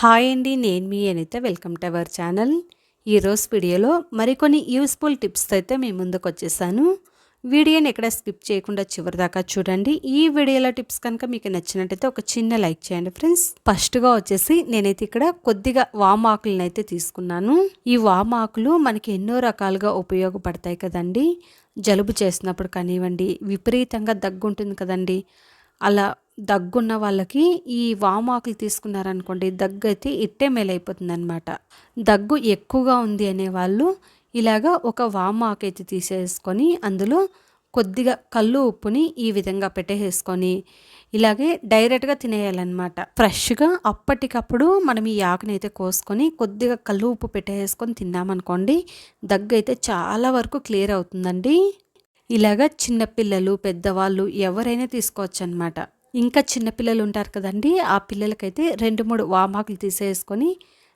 Hi అండి నేను మీ Anitha. Welcome to our channel ఈరోజు వీడియోలో మరికొన్ని యూస్ఫుల్ టిప్స్ అయితే మీ ముందుకు వచ్చేసాను. వీడియోని ఎక్కడ స్కిప్ చేయకుండా చివరి దాకా చూడండి. ఈ వీడియోలో టిప్స్ కనుక మీకు నచ్చినట్టయితే ఒక చిన్న లైక్ చేయండి ఫ్రెండ్స్ ఫస్ట్గా వచ్చేసి నేనైతే ఇక్కడ కొద్దిగా వామాకులను అయితే తీసుకున్నాను. ఈ వామాకులు మనకి ఎన్నో రకాలుగా ఉపయోగపడతాయి కదండి. జలుబు చేసినప్పుడు కానివ్వండి విపరీతంగా దగ్గు ఉంటుంది కదండి. అలా దగ్గున్న వాళ్ళకి ఈ వామాకులు తీసుకున్నారనుకోండి దగ్గు అయితే ఇట్టే మేలైపోతుంది అనమాట దగ్గు ఎక్కువగా ఉంది అనే వాళ్ళు ఇలాగా ఒక వామాకు అయితే తీసేసుకొని అందులో కొద్దిగా కళ్ళు ఉప్పుని ఈ విధంగా పెట్టేసుకొని ఇలాగే డైరెక్ట్గా తినేయాలన్నమాట. ఫ్రెష్గా అప్పటికప్పుడు మనం ఈ ఆకుని అయితే కోసుకొని కొద్దిగా కళ్ళు ఉప్పు పెట్టేసుకొని తిన్నామనుకోండి దగ్గు అయితే చాలా వరకు క్లియర్ అవుతుందండి. ఇలాగా చిన్నపిల్లలు పెద్దవాళ్ళు ఎవరైనా తీసుకోవచ్చు అనమాట ఇంకా చిన్నపిల్లలు ఉంటారు కదండి ఆ పిల్లలకైతే రెండు మూడు వామాకులు తీసేసుకొని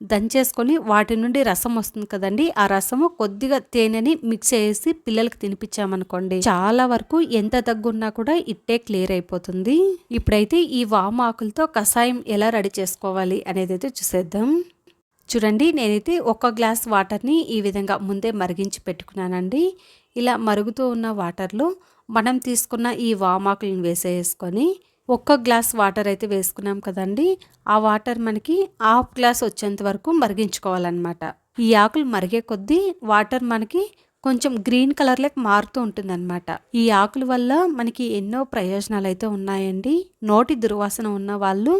దంచేసుకొని వాటి నుండి రసం వస్తుంది కదండి ఆ రసము కొద్దిగా తేనెని మిక్స్ చేసి పిల్లలకి తినిపించామనుకోండి చాలా వరకు ఎంత దగ్గున్నా కూడా ఇట్టే క్లియర్ అయిపోతుంది. ఇప్పుడైతే ఈ వామాకులతో కషాయం ఎలా రెడీ చేసుకోవాలి అనేది అయితే చూసేద్దాం. చూడండి నేనైతే ఒక గ్లాస్ వాటర్ని ఈ విధంగా ముందే మరిగించి పెట్టుకున్నానండి. ఇలా మరుగుతూ ఉన్న వాటర్లో మనం తీసుకున్న ఈ వామాకులను వేసేసుకొని ఒక్క గ్లాస్ వాటర్ అయితే వేసుకున్నాం కదండి. ఆ వాటర్ మనకి హాఫ్ గ్లాస్ వచ్చేంత వరకు మరిగించుకోవాలన్నమాట. ఈ ఆకులు మరిగే కొద్దీ వాటర్ మనకి కొంచెం గ్రీన్ కలర్లోకి మారుతూ ఉంటుందన్నమాట. ఈ ఆకుల వల్ల మనకి ఎన్నో ప్రయోజనాలు అయితే ఉన్నాయండి. నోటి దుర్వాసన ఉన్న వాళ్ళు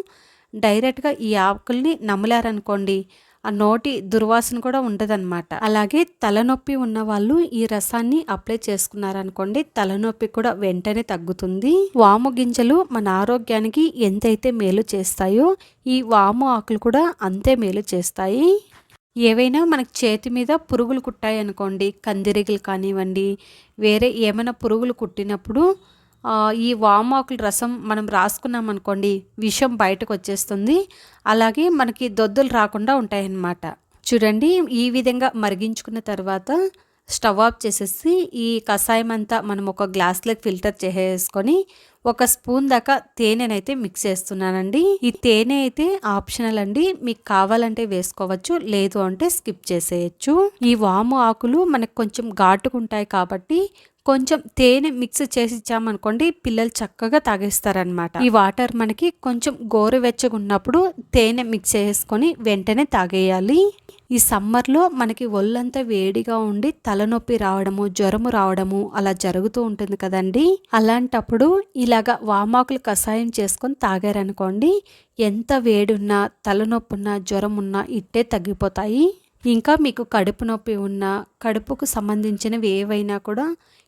డైరెక్ట్గా ఈ ఆకుల్ని నమ్మలేరనుకోండి ఆ నోటి దుర్వాసన కూడా ఉండదన్నమాట అలాగే తలనొప్పి ఉన్న వాళ్ళు ఈ రసాన్ని అప్లై చేసుకున్నారనుకోండి తలనొప్పి కూడా వెంటనే తగ్గుతుంది. వాము గింజలు మన ఆరోగ్యానికి ఎంతైతే మేలు చేస్తాయో ఈ వాము ఆకులు కూడా అంతే మేలు చేస్తాయి. ఏవైనా మనకు చేతి మీద పురుగులు కుట్టాయి అనుకోండి కందిరిగలు కానివ్వండి వేరే ఏమైనా పురుగులు కుట్టినప్పుడు ఈ వామాకుల రసం మనం రాసుకున్నాం అనుకోండి విషం బయటకు వచ్చేస్తుంది అలాగే మనకి దొద్దులు రాకుండా ఉంటాయన్నమాట. చూడండి ఈ విధంగా మరిగించుకున్న తర్వాత స్టవ్ ఆఫ్ చేసేసి ఈ కషాయం అంతా మనం ఒక గ్లాస్లోకి ఫిల్టర్ చేసేసుకొని ఒక స్పూన్ దాకా తేనెనైతే మిక్స్ చేస్తున్నానండి. ఈ తేనె అయితే ఆప్షనల్ అండి. మీకు కావాలంటే వేసుకోవచ్చు లేదు అంటే స్కిప్ చేసేయచ్చు. ఈ వాము ఆకులు మనకు కొంచెం ఘాటుకుంటాయి కాబట్టి కొంచెం తేనె మిక్స్ చేసి ఇచ్చామనుకోండి పిల్లలు చక్కగా తాగేస్తారనమాట ఈ వాటర్ మనకి కొంచెం గోరువెచ్చగా ఉన్నప్పుడు తేనె మిక్స్ చేసుకొని వెంటనే తాగేయాలి. ఈ సమ్మర్లో మనకి ఒళ్ళంతా వేడిగా ఉండి తలనొప్పి రావడము జ్వరము రావడము అలా జరుగుతూ ఉంటుంది కదండి. అలాంటప్పుడు ఇలాగా వామాకులు కషాయం చేసుకొని తాగారనుకోండి ఎంత వేడున్నా తలనొప్పి ఉన్నా జ్వరం ఉన్నా ఇట్టే తగ్గిపోతాయి. ఇంకా మీకు కడుపు నొప్పి ఉన్నా కడుపుకు సంబంధించినవి ఏవైనా కూడా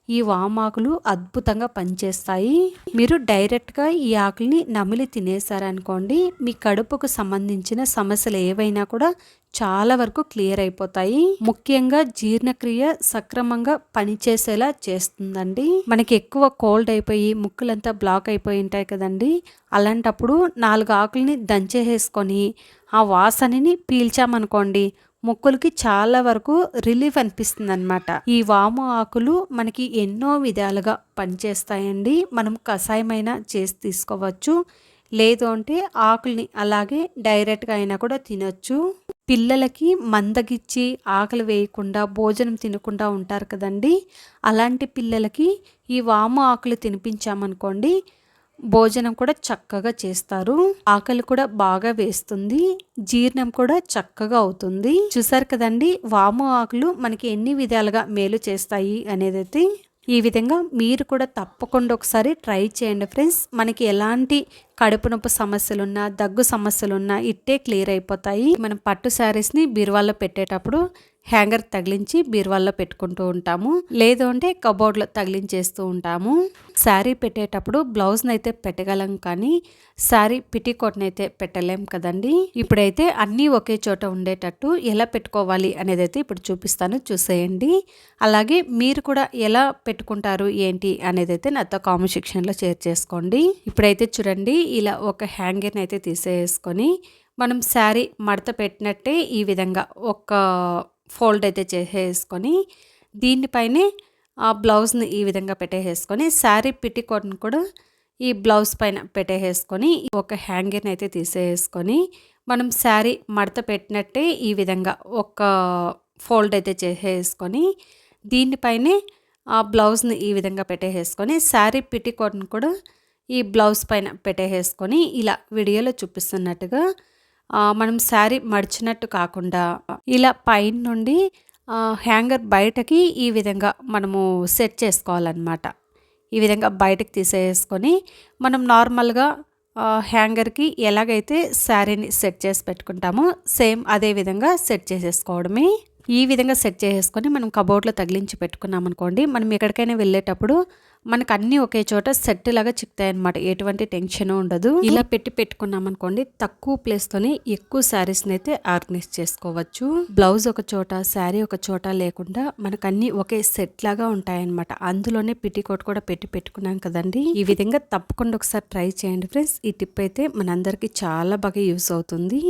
ఈ వామాకులు అద్భుతంగా పనిచేస్తాయి. మీరు డైరెక్ట్గా ఈ ఆకుల్ని నమిలి తినేశారనుకోండి మీ కడుపుకు సంబంధించిన సమస్యలు ఏవైనా కూడా చాలా వరకు క్లియర్ అయిపోతాయి. ముఖ్యంగా జీర్ణక్రియ సక్రమంగా పనిచేసేలా చేస్తుందండి. మనకి ఎక్కువ కోల్డ్ అయిపోయి ముక్కులంతా బ్లాక్ అయిపోయి ఉంటాయి కదండి. అలాంటప్పుడు నాలుగు ఆకుల్ని దంచేసేసుకొని ఆ వాసనని పీల్చామనుకోండి మొక్కలకి చాలా వరకు రిలీఫ్ అనిపిస్తుంది అనమాట ఈ వాము ఆకులు మనకి ఎన్నో విధాలుగా పనిచేస్తాయండి. మనం కషాయమైనా చేసి తీసుకోవచ్చు. లేదు అంటే ఆకుల్ని అలాగే డైరెక్ట్గా అయినా కూడా తినొచ్చు. పిల్లలకి మందగిచ్చి ఆకలి వేయకుండా భోజనం తినకుండా ఉంటారు కదండి. అలాంటి పిల్లలకి ఈ వాము ఆకులు తినిపించామనుకోండి భోజనం కూడా చక్కగా చేస్తారు. ఆకలి కూడా బాగా వేస్తుంది. జీర్ణం కూడా చక్కగా అవుతుంది. చూసారు కదండి వాము ఆకులు మనకి ఎన్ని విధాలుగా మేలు చేస్తాయి అనేది ఈ విధంగా మీరు కూడా తప్పకుండా ఒకసారి ట్రై చేయండి ఫ్రెండ్స్. మనకి ఎలాంటి కడుపు నొప్పి సమస్యలున్నా దగ్గు సమస్యలున్నా ఇట్టే క్లియర్ అయిపోతాయి. మనం పట్టు శారీస్ని బీరువాల్లో పెట్టేటప్పుడు హ్యాంగర్ తగిలించి బీరువాల్లో పెట్టుకుంటూ ఉంటాము. లేదు అంటే కబోర్డ్లో తగిలించేస్తూ ఉంటాము. శారీ పెట్టేటప్పుడు బ్లౌజ్ని అయితే పెట్టగలం కానీ శారీ పిటికోట్ని అయితే పెట్టలేం కదండి. ఇప్పుడైతే అన్నీ ఒకే చోట ఉండేటట్టు ఎలా పెట్టుకోవాలి అనేది అయితే ఇప్పుడు చూపిస్తాను. చూసేయండి. అలాగే మీరు కూడా ఎలా పెట్టుకుంటారు ఏంటి అనేది అయితే నాతో కామెంట్ సెక్షన్లో షేర్ చేసుకోండి. ఇప్పుడైతే చూడండి ఇలా ఒక హ్యాంగర్ని అయితే తీసేసుకొని మనం శారీ మడత పెట్టినట్టే ఈ విధంగా ఒక ఫోల్డ్ అయితే చేసేసుకొని దీనిపైనే ఆ బ్లౌజ్ని ఈ విధంగా పెట్టేసుకొని శారీ పిటికోట్ని కూడా ఈ బ్లౌజ్ పైన పెట్టేసుకొని ఒక హ్యాంగర్ని అయితే తీసేసుకొని మనం శారీ మడత పెట్టినట్టే ఈ విధంగా ఒక ఫోల్డ్ అయితే చేసేసుకొని దీనిపైనే ఆ బ్లౌజ్ని ఈ విధంగా పెట్టేసుకొని శారీ పిటికోట్ని కూడా ఈ బ్లౌజ్ పైన పెట్టేసుకొని ఇలా వీడియోలో చూపిస్తున్నట్టుగా మనం శారీ మడిచినట్టు కాకుండా ఇలా పైన నుండి హ్యాంగర్ బయటకి ఈ విధంగా మనము సెట్ చేసుకోవాలన్నమాట. ఈ విధంగా బయటకు తీసేసుకొని మనం నార్మల్గా హ్యాంగర్కి ఎలాగైతే శారీని సెట్ చేసి పెట్టుకుంటామో సేమ్ అదే విధంగా సెట్ చేసేసుకోవడమే ఈ విధంగా సెట్ చేసేసుకొని మనం కబోర్డ్లో తగిలించి పెట్టుకున్నాం అనుకోండి మనం ఎక్కడికైనా వెళ్ళేటప్పుడు మనకు అన్నీ ఒకే చోట సెట్ లాగా చిక్తాయి అనమాట ఎటువంటి టెన్షన్ ఉండదు. ఇలా పెట్టి పెట్టుకున్నాం అనుకోండి తక్కువ ప్లేస్తోనే ఎక్కువ శారీస్ని అయితే ఆర్గనైజ్ చేసుకోవచ్చు. బ్లౌజ్ ఒక చోట శారీ ఒక చోట లేకుండా మనకు అన్ని ఒకే సెట్ లాగా ఉంటాయన్నమాట. అందులోనే పిటికోట్ కూడా పెట్టి పెట్టుకున్నాం కదండి. ఈ విధంగా తప్పకుండా ఒకసారి ట్రై చేయండి ఫ్రెండ్స్. ఈ టిప్ అయితే మనందరికి చాలా బాగా యూస్ అవుతుంది.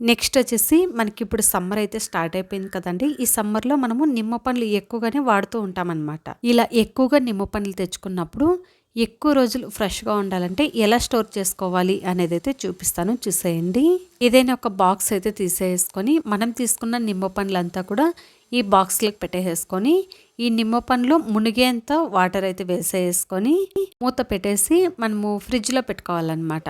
నెక్స్ట్ వచ్చేసి మనకి ఇప్పుడు సమ్మర్ అయితే స్టార్ట్ అయిపోయింది కదండి. ఈ సమ్మర్లో మనము నిమ్మ పండ్లు ఎక్కువగానే వాడుతూ ఉంటామన్నమాట. ఇలా ఎక్కువగా నిమ్మ పండ్లు తెచ్చుకున్నప్పుడు ఎక్కువ రోజులు ఫ్రెష్గా ఉండాలంటే ఎలా స్టోర్ చేసుకోవాలి అనేది అయితే చూపిస్తాను. చూసేయండి. ఏదైనా ఒక బాక్స్ అయితే తీసేసుకొని మనం తీసుకున్న నిమ్మ పండ్లంతా కూడా ఈ బాక్స్లోకి పెట్టేసుకొని ఈ నిమ్మ పండ్లు మునిగేంత వాటర్ అయితే వేసేసుకొని మూత పెట్టేసి మనము ఫ్రిడ్జ్లో పెట్టుకోవాలన్నమాట.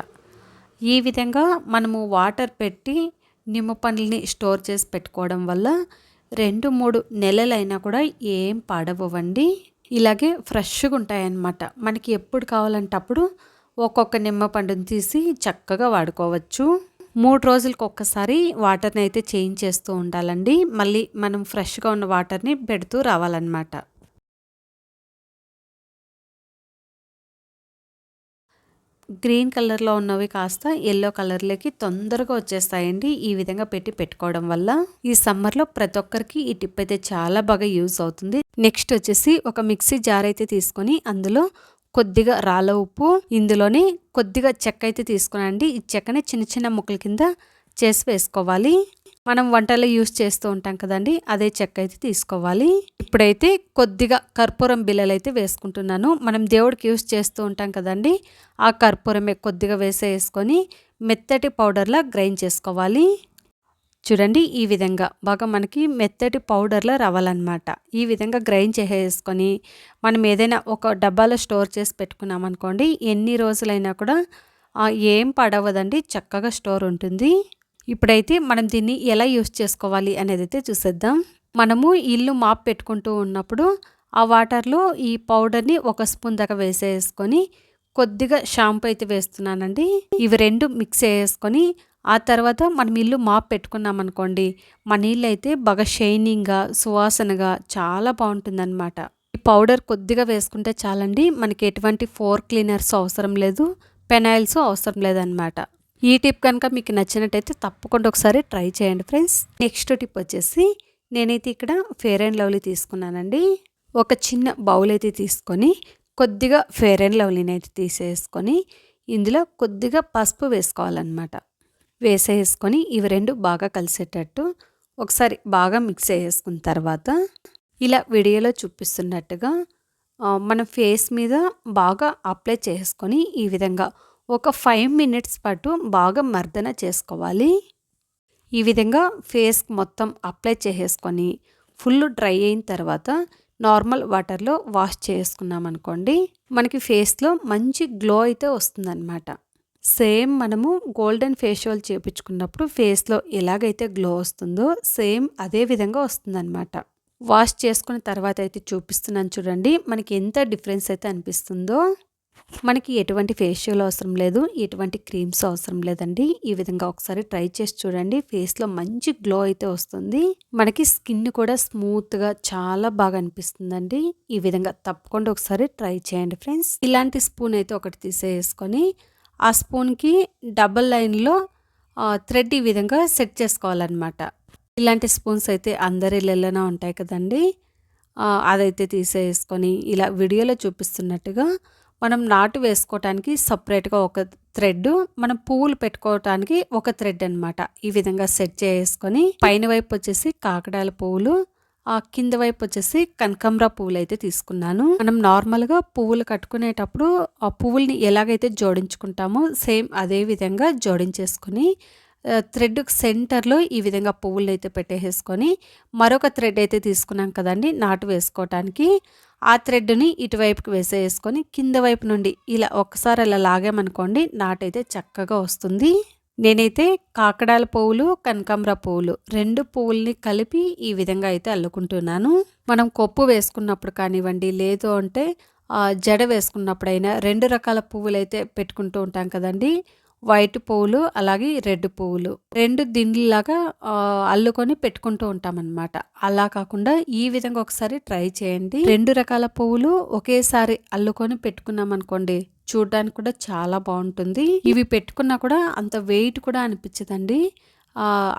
ఈ విధంగా మనము వాటర్ పెట్టి నిమ్మ పండ్లని స్టోర్ చేసి పెట్టుకోవడం వల్ల రెండు మూడు నెలలైనా కూడా ఏం పాడవండి ఇలాగే ఫ్రెష్గా ఉంటాయన్నమాట. మనకి ఎప్పుడు కావాలంటే అప్పుడు ఒక్కొక్క నిమ్మ పండుని తీసి చక్కగా వాడుకోవచ్చు. మూడు రోజులకు ఒక్కసారి వాటర్ని అయితే చేంజ్ చేస్తూ ఉండాలండి. మళ్ళీ మనం ఫ్రెష్గా ఉన్న వాటర్ని పెడుతూ రావాలన్నమాట. గ్రీన్ కలర్లో ఉన్నవి కాస్త ఎల్లో కలర్లోకి తొందరగా వచ్చేస్తాయండి. ఈ విధంగా పెట్టి పెట్టుకోవడం వల్ల ఈ సమ్మర్లో ప్రతి ఒక్కరికి ఈ టిప్ అయితే చాలా బాగా యూజ్ అవుతుంది. నెక్స్ట్ వచ్చేసి ఒక మిక్సీ జార్ అయితే తీసుకొని అందులో కొద్దిగా రాళ్ళ ఉప్పు ఇందులోనే కొద్దిగా చెక్క అయితే తీసుకునండి. ఈ చెక్కని చిన్న చిన్న ముక్కల కింద చేసి వేసుకోవాలి. మనం వంటలో యూస్ చేస్తూ ఉంటాం కదండి అదే చెక్క అయితే తీసుకోవాలి. ఇప్పుడైతే కొద్దిగా కర్పూరం బిల్లలు అయితే వేసుకుంటున్నాను. మనం దేవుడికి యూస్ చేస్తూ ఉంటాం కదండి ఆ కర్పూరమే కొద్దిగా వేసేసుకొని మెత్తటి పౌడర్లా గ్రైండ్ చేసుకోవాలి. చూడండి ఈ విధంగా బాగా మనకి మెత్తటి పౌడర్లో రావాలన్నమాట. ఈ విధంగా గ్రైండ్ చేసేసుకొని మనం ఏదైనా ఒక డబ్బాలో స్టోర్ చేసి పెట్టుకున్నామనుకోండి ఎన్ని రోజులైనా కూడా ఏం పడవదండి చక్కగా స్టోర్ ఉంటుంది. ఇప్పుడైతే మనం దీన్ని ఎలా యూస్ చేసుకోవాలి అనేది అయితే చూసేద్దాం. మనము ఇల్లు మాప్ పెట్టుకుంటూ ఉన్నప్పుడు ఆ వాటర్లో ఈ పౌడర్ని ఒక స్పూన్ దాకా వేసేసుకొని కొద్దిగా షాంపూ అయితే వేస్తున్నానండి. ఇవి రెండు మిక్స్ చేసుకొని ఆ తర్వాత మనం ఇల్లు మాప్ పెట్టుకున్నాం అనుకోండి మన ఇల్లు అయితే బాగా షైనింగ్గా సువాసనగా చాలా బాగుంటుందన్నమాట. ఈ పౌడర్ కొద్దిగా వేసుకుంటే చాలండి మనకి ఎటువంటి ఫోర్ క్లీనర్స్ అవసరం లేదు పెనాయిల్స్ అవసరం లేదన్నమాట. ఈ టిప్ కనుక మీకు నచ్చినట్టయితే తప్పకుండా ఒకసారి ట్రై చేయండి ఫ్రెండ్స్. నెక్స్ట్ టిప్ వచ్చేసి నేనైతే ఇక్కడ ఫేర్ అండ్ లవ్లీ తీసుకున్నానండి. ఒక చిన్న బౌల్ అయితే తీసుకొని కొద్దిగా ఫేర్ అండ్ లవ్లీని అయితే తీసేసుకొని ఇందులో కొద్దిగా పసుపు వేసుకోవాలన్నమాట. వేసేసుకొని ఇవి రెండు బాగా కలిసేటట్టు ఒకసారి బాగా మిక్స్ చేసుకున్న తర్వాత ఇలా వీడియోలో చూపిస్తున్నట్టుగా మన ఫేస్ మీద బాగా అప్లై చేసుకొని ఈ విధంగా ఒక ఫైవ్ మినిట్స్ పాటు బాగా మర్దన చేసుకోవాలి. ఈ విధంగా ఫేస్ మొత్తం అప్లై చేసేసుకొని ఫుల్ డ్రై అయిన తర్వాత నార్మల్ వాటర్లో వాష్ చేసుకున్నాం అనుకోండి మనకి ఫేస్లో మంచి గ్లో అయితే వస్తుందన్నమాట. సేమ్ మనము గోల్డెన్ ఫేషియల్ చేపించుకున్నప్పుడు ఫేస్లో ఎలాగైతే గ్లో వస్తుందో సేమ్ అదే విధంగా వస్తుందన్నమాట. వాష్ చేసుకున్న తర్వాత అయితే చూపిస్తున్నాను చూడండి మనకి ఎంత డిఫరెన్స్ అయితే అనిపిస్తుందో. మనకి ఎటువంటి ఫేషియల్ అవసరం లేదు ఎటువంటి క్రీమ్స్ అవసరం లేదండి. ఈ విధంగా ఒకసారి ట్రై చేసి చూడండి. ఫేస్లో మంచి గ్లో అయితే వస్తుంది. మనకి స్కిన్ కూడా స్మూత్గా చాలా బాగా అనిపిస్తుందండి. ఈ విధంగా తప్పకుండా ఒకసారి ట్రై చేయండి ఫ్రెండ్స్ ఇలాంటి స్పూన్ అయితే ఒకటి తీసేసుకొని ఆ స్పూన్కి డబల్ లైన్లో థ్రెడ్ ఈ విధంగా సెట్ చేసుకోవాలన్నమాట. ఇలాంటి స్పూన్స్ అయితే అందరి ఇళ్ళలోనే ఉంటాయి కదండి. అదైతే తీసేసుకొని ఇలా వీడియోలో చూపిస్తున్నట్టుగా మనం నాటు వేసుకోవటానికి సపరేట్గా ఒక థ్రెడ్ మనం పువ్వులు పెట్టుకోవటానికి ఒక థ్రెడ్ అనమాట ఈ విధంగా సెట్ చేసుకొని పైన వైపు వచ్చేసి కాకడాల పువ్వులు ఆ కింద వైపు వచ్చేసి కనకంబర పువ్వులు అయితే తీసుకున్నాను. మనం నార్మల్గా పువ్వులు కట్టుకునేటప్పుడు ఆ పువ్వుల్ని ఎలాగైతే జోడించుకుంటామో సేమ్ అదే విధంగా జోడించేసుకొని థ్రెడ్ సెంటర్లో ఈ విధంగా పువ్వులు అయితే పెట్టేసుకొని మరొక థ్రెడ్ అయితే తీసుకున్నాం కదండి నాటు వేసుకోవటానికి. ఆ థ్రెడ్ని ఇటువైపుకి వేసేసుకొని కింద వైపు నుండి ఇలా ఒక్కసారి అలా లాగామనుకోండి నాటైతే చక్కగా వస్తుంది. నేనైతే కాకడాల పువ్వులు కనకాంబర పువ్వులు రెండు పువ్వుల్ని కలిపి ఈ విధంగా అయితే అల్లుకుంటున్నాను. మనం కొప్పు వేసుకున్నప్పుడు కానివ్వండి లేదు అంటే జడ వేసుకున్నప్పుడైనా రెండు రకాల పువ్వులు అయితే పెట్టుకుంటూ ఉంటాం కదండి. వైట్ పువ్వులు అలాగే రెడ్ పువ్వులు. రెండు దిండ్లలాగా అల్లుకొని పెట్టుకుంటూ ఉంటామన్నమాట. అలా కాకుండా ఈ విధంగా ఒకసారి ట్రై చేయండి. రెండు రకాల పువ్వులు ఒకేసారి అల్లుకొని పెట్టుకున్నాం అనుకోండి చూడడానికి కూడా చాలా బాగుంటుంది. ఇవి పెట్టుకున్నా కూడా అంత వెయిట్ కూడా అనిపించదండి.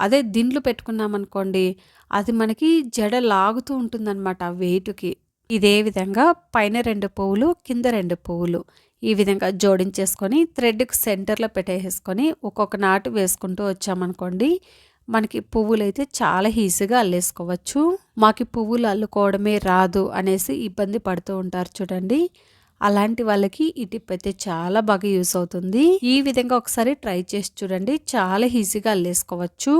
అదే దిండ్లు పెట్టుకున్నాం అనుకోండి అది మనకి జడ లాగుతూ ఉంటుంది అనమాట వెయిట్కి. ఇదే విధంగా పైన రెండు పువ్వులు కింద రెండు పువ్వులు. ఈ విధంగా జోడించేసుకొని థ్రెడ్కి సెంటర్లో పెట్టేసుకొని ఒక్కొక్క నాటు వేసుకుంటూ వచ్చామనుకోండి మనకి పువ్వులు అయితే చాలా ఈజీగా అల్లేసుకోవచ్చు. మాకు పువ్వులు అల్లుకోవడమే రాదు అనేసి ఇబ్బంది పడుతూ ఉంటారు చూడండి. అలాంటి వాళ్ళకి ఈ టిప్ అయితే చాలా బాగా యూస్ అవుతుంది. ఈ విధంగా ఒకసారి ట్రై చేసి చూడండి చాలా ఈజీగా అల్లేసుకోవచ్చు.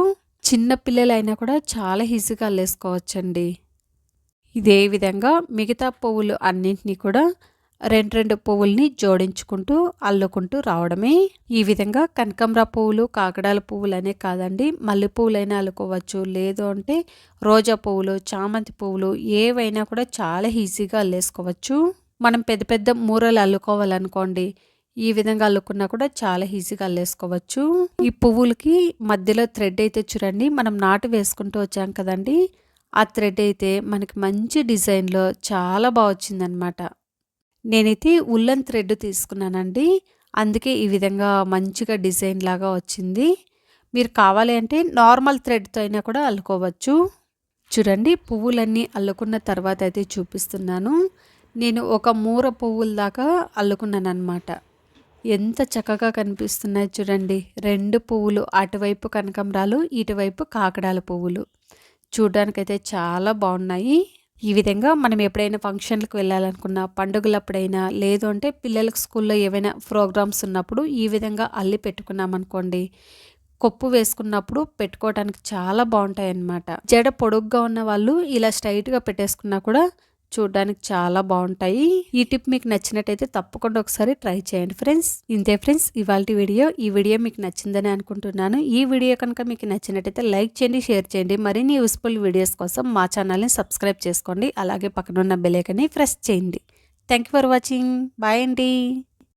చిన్న పిల్లలైనా కూడా చాలా ఈజీగా అల్లేసుకోవచ్చండి. ఇదే విధంగా మిగతా పువ్వులు అన్నింటినీ కూడా రెండు రెండు పువ్వుల్ని జోడించుకుంటూ అల్లుకుంటూ రావడమే. ఈ విధంగా కనకంబర పువ్వులు కాకడాల పువ్వులు అనే కాదండి మల్లె పువ్వులైనా అల్లుకోవచ్చు. లేదు అంటే రోజా పువ్వులు చామంతి పువ్వులు ఏవైనా కూడా చాలా ఈజీగా అల్లేసుకోవచ్చు. మనం పెద్ద పెద్ద మూరలు అల్లుకోవాలనుకోండి ఈ విధంగా అల్లుకున్నా కూడా చాలా ఈజీగా అల్లేసుకోవచ్చు. ఈ పువ్వులకి మధ్యలో థ్రెడ్ అయితే చూడండి మనం నాటు వేసుకుంటూ వచ్చాం కదండి ఆ థ్రెడ్ అయితే మనకి మంచి డిజైన్లో చాలా బాగా వచ్చిందనమాట నేనైతే ఉల్లన్ థ్రెడ్ తీసుకున్నానండి. అందుకే ఈ విధంగా మంచిగా డిజైన్ లాగా వచ్చింది. మీరు కావాలి అంటే నార్మల్ థ్రెడ్తో అయినా కూడా అల్లుకోవచ్చు. చూడండి పువ్వులన్నీ అల్లుకున్న తర్వాత అయితే చూపిస్తున్నాను. నేను ఒక మూర పువ్వుల దాకా అల్లుకున్నాను అనమాట ఎంత చక్కగా కనిపిస్తున్నాయి చూడండి. రెండు పువ్వులు అటువైపు కనకంబరాలు ఇటువైపు కాకడాల పువ్వులు. చూడడానికైతే చాలా బాగున్నాయి. ఈ విధంగా మనం ఎప్పుడైనా ఫంక్షన్లకు వెళ్ళాలనుకున్నా పండుగలప్పుడైనా లేదు అంటే పిల్లలకు స్కూల్లో ఏవైనా ప్రోగ్రామ్స్ ఉన్నప్పుడు ఈ విధంగా అల్లి పెట్టుకున్నామనుకోండి కొప్పు వేసుకున్నప్పుడు పెట్టుకోవడానికి చాలా బాగుంటాయి అన్నమాట జడ పొడుగ్గా ఉన్న వాళ్ళు ఇలా స్ట్రైట్గా పెట్టేసుకున్నా కూడా చూడడానికి చాలా బాగుంటాయి. ఈ టిప్ మీకు నచ్చినట్టయితే తప్పకుండా ఒకసారి ట్రై చేయండి ఫ్రెండ్స్. ఇంతే ఫ్రెండ్స్ ఇవాళ వీడియో ఈ వీడియో మీకు నచ్చిందని అనుకుంటున్నాను. ఈ వీడియో కనుక మీకు నచ్చినట్టయితే లైక్ చేయండి షేర్ చేయండి. మరిన్ని యూస్ఫుల్ వీడియోస్ కోసం మా ఛానల్ని సబ్స్క్రైబ్ చేసుకోండి. అలాగే పక్కనున్న బెలేకని ప్రెస్ చేయండి. Thank for watching. బాయ్ అండి.